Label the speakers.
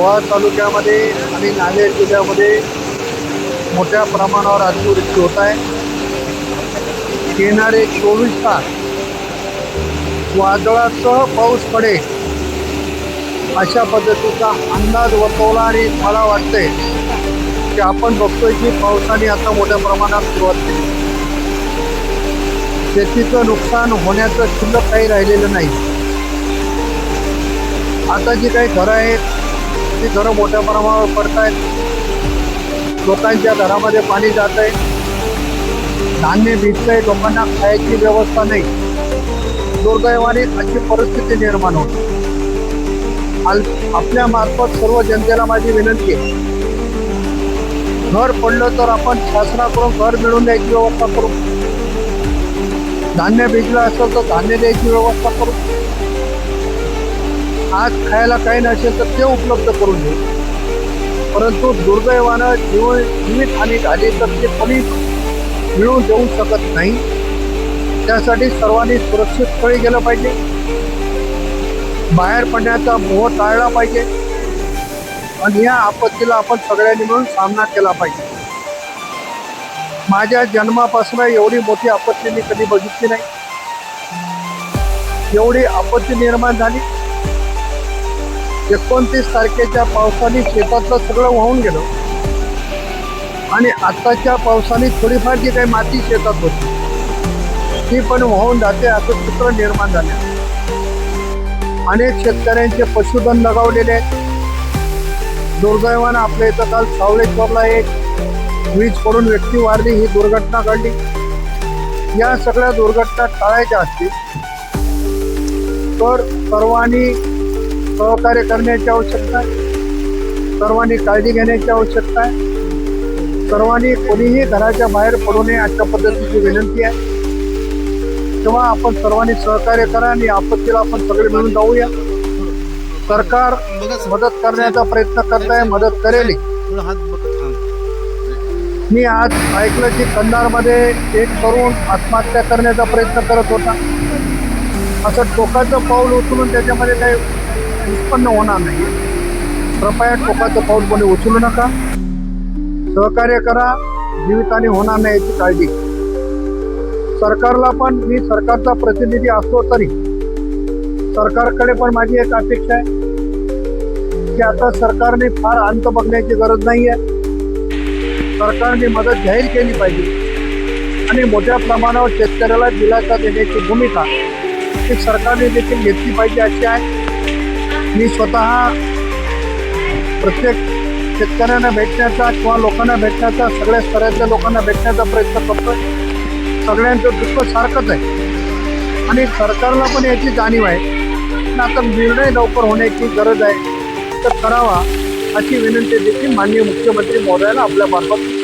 Speaker 1: लोहार तालुक्यामध्ये आणि नांदेड जिल्ह्यामध्ये मोठ्या प्रमाणावर अतिवृष्टी होत आहे. येणारे चोवीस तास वादळासह पाऊस पडेल. अशा पद्धतीचा अंदाज वर्तवला आणि मला वाटतंय की आपण बघतोय की पावसाने आता मोठ्या प्रमाणात सुरुवात केली. शेतीचं नुकसान होण्याचं शिल्लक काही राहिलेलं नाही. आता जी काही घरं आहेत ती घरं मोठ्या प्रमाणावर पडत आहेत लोकांच्या घरामध्ये पाणी जात आहे धान्य भिजतंय लोकांना खायची व्यवस्था नाही. दुर्दैवाने अशी परिस्थिती निर्माण होते. आल आपल्या मार्फत सर्व जनतेला माझी विनंती आहे. घर पडलं तर आपण शासनाकडून घर मिळवून द्यायची व्यवस्था करू. धान्य भिजलं असेल तर धान्य द्यायची व्यवस्था करू. आज खायला काही नसेल तर ते उपलब्ध करून देऊ परंतु दुर्दैवानं जीव जीवितहानी झाली तर ते कोणी मिळून देऊ शकत नाही. त्यासाठी सर्वांनी सुरक्षित स्थळी गेलं पाहिजे. बाहेर पडण्याचा मोह टाळला पाहिजे. आणि या आपत्तीला आपण सगळ्यांनी मिळून सामना केला पाहिजे. माझ्या जन्मापासून एवढी मोठी आपत्ती मी कधी बघितली नाही. एवढी आपत्ती निर्माण झाली. एकोणतीस तारखेच्या पावसाने शेतातलं सगळं वाहून गेलं. आणि आत्ताच्या पावसाने थोडीफार जी काही माती शेतात होती ती पण वाहून जाते असं चित्र निर्माण झाले. अनेक शेतकऱ्यांचे पशुधन लगावलेले आहेत. दुर्दैवानं आपल्या इथं काल सावळेश्वरला एक वीज पडून व्यक्ती वारली ही दुर्घटना घडली. या सगळ्या दुर्घटना टाळायच्या असतील तर सर्वांनी सहकार्य करण्याची आवश्यकता आहे. सर्वांनी काळजी घेण्याची आवश्यकता आहे. सर्वांनी कोणीही घराच्या बाहेर पडू नये अशा पद्धतीची विनंती आहे. तेव्हा आपण सर्वांनी सहकार्य करा आणि आपत्तीला आपण सगळे मिळून जाऊया. सरकार मदत करण्याचा प्रयत्न करत आहे मदत करेल. मी आज ऐकलं की कंधारमध्ये एक तरुण आत्महत्या करण्याचा प्रयत्न करत होता. असं टोकाचं पाऊल उचलून त्याच्यामध्ये काही उत्पन्न होणार नाही. कृपया टोकाचं पाऊल कोणी उचलू नका. सहकार्य करा. जीविताने होणार नाही याची काळजी सरकारला पण मी सरकारचा प्रतिनिधी असलो तरी. सरकारकडे पण माझी एक अपेक्षा आहे. की आता सरकारने फार अंत बघण्याची गरज नाही आहे सरकारने मदत जाहीर केली पाहिजे. आणि मोठ्या प्रमाणावर शेतकऱ्याला दिलासा देण्याची भूमिका ही सरकारने देखील घेतली पाहिजे अशी आहे. मी स्वतः प्रत्येक शेतकऱ्यांना भेटण्याचा किंवा लोकांना भेटण्याचा सगळ्या स्तरातल्या लोकांना भेटण्याचा प्रयत्न करतोय. सगळ्यांचं दुःख सारखंच आहे. आणि सरकारला पण याची जाणीव आहे. पण आता निर्णय लवकर होण्याची गरज आहे. तर करावा अशी विनंती देखील माननीय मुख्यमंत्री महोदयाला आपल्या मार्फत